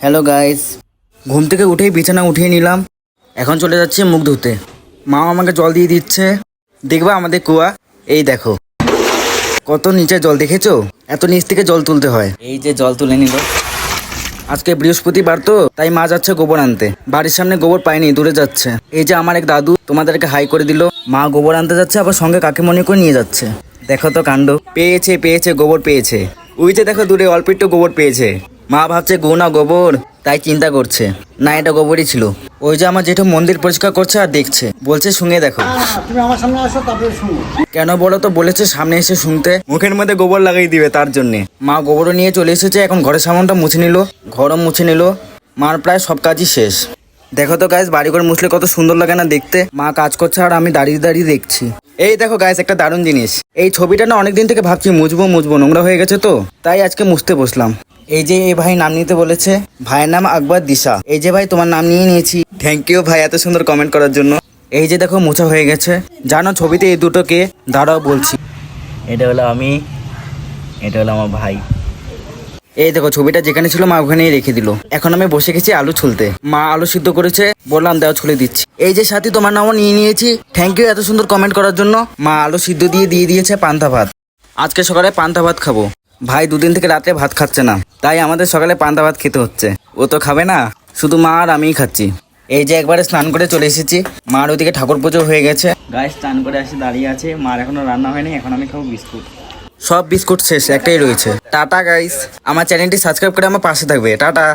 Hello guys ঘুম থেকে উঠেই বিছানা উঠিয়ে নিলাম। এখন চলে যাচ্ছে মুখ ধুতে। মা আমাকে জল দিয়ে দিচ্ছে। দেখবা আমাদের কুয়া? এই দেখো। কত নিচে জল, দেখেছ? এত নিচ থেকে জল তুলতে হয়। এই যে জল তুলে নিল। আজকে বৃহস্পতিবার তো, তাই মা যাচ্ছে গোবর আনতে। বাড়ির সামনে গোবর পায়নি, দূরে যাচ্ছে। এই যে আমার এক দাদু, তোমাদেরকে হাই করে দিল। মা গোবর আনতে যাচ্ছে, আবার সঙ্গে কাকিমণি করে নিয়ে যাচ্ছে। দেখো তো কাণ্ড। পেয়েছে পেয়েছে, গোবর পেয়েছে। ওই যে দেখো দূরে, অল্প একটু গোবর পেয়েছে। মা ভাবছে গো না গোবর তাই চিন্তা করছে। না এটা গোবরই ছিল। ওই যে আমার জেঠু মন্দির পরিষ্কার করছে আর দেখছে। বলছে শুনে দেখো। তুমি আমার সামনে আসো তারপরে শুনো কেন বলো তো বলেছে সামনে এসে শুনতে। মুখের মধ্যে গোবর লাগাই দিবে তার জন্য। মা গোবরও নিয়ে চলে এসেছে এখন ঘরের সামানটা মুছে নিল ঘরও মুছে নিল। মার প্রায় সব কাজই শেষ। দেখো তো গাইস বাড়ি করে মুছলে কত সুন্দর লাগে না দেখতে। মা কাজ করছে আর আমি দাঁড়িয়ে দাঁড়িয়ে দেখছি। এই দেখো গাইস একটা দারুণ জিনিস। এই ছবিটা না অনেকদিন থেকে ভাবছি মুছবো মুছবো নোংরা হয়ে গেছে তো? তাই আজকে মুছতে বসলাম। এই যে এই ভাই নাম নিতে বলেছে ভাইয়ের নাম আকবর দিশা। এই যে ভাই তোমার নাম নিয়ে নিয়েছি। থ্যাংক ইউ ভাই এত সুন্দর কমেন্ট করার জন্য। এই যে দেখো মোছা হয়ে গেছে। জানো ছবিতে এই দুটোকে দাঁড়াও বলছি। এটা হলো আমি এটা হলো আমার ভাই। এই দেখো ছবিটা যেখানে ছিল মা ওখানেই রেখে দিল। এখন আমি বসে গেছি আলু ছুলতে। মা আলু সিদ্ধ করেছে বললাম দেওয়া ছুলে দিচ্ছি। এই যে সাথী তোমার নামও নিয়ে নিয়েছি। থ্যাংক ইউ এত সুন্দর কমেন্ট করার জন্য। মা আলু সিদ্ধ দিয়ে দিয়ে দিয়েছে পান্তা ভাত। আজকে সকালে পান্তা ভাত খাব। ভাই দুদিন থেকে রাতে ভাত খাচ্ছে না। তাই আমাদের সকালে পান্তা ভাত খেতে হচ্ছে। ও তো খাবে না, শুধু মা আর আমিই খাচ্ছি। এই যে একবারে স্নান করে চলে এসেছি, মার ওইদিকে ঠাকুর পুজো হয়ে গেছে। গায়ে স্নান করে আসে দাঁড়িয়ে আছে, মার এখনও রান্না হয়নি, এখন আমি খাব বিস্কুট। সব বিস্কুট শেষ, একটাই রয়েছে। Tata, guys. আমার চ্যানেলটি সাবস্ক্রাইব করে আমার পাশে থাকবে। টাটা।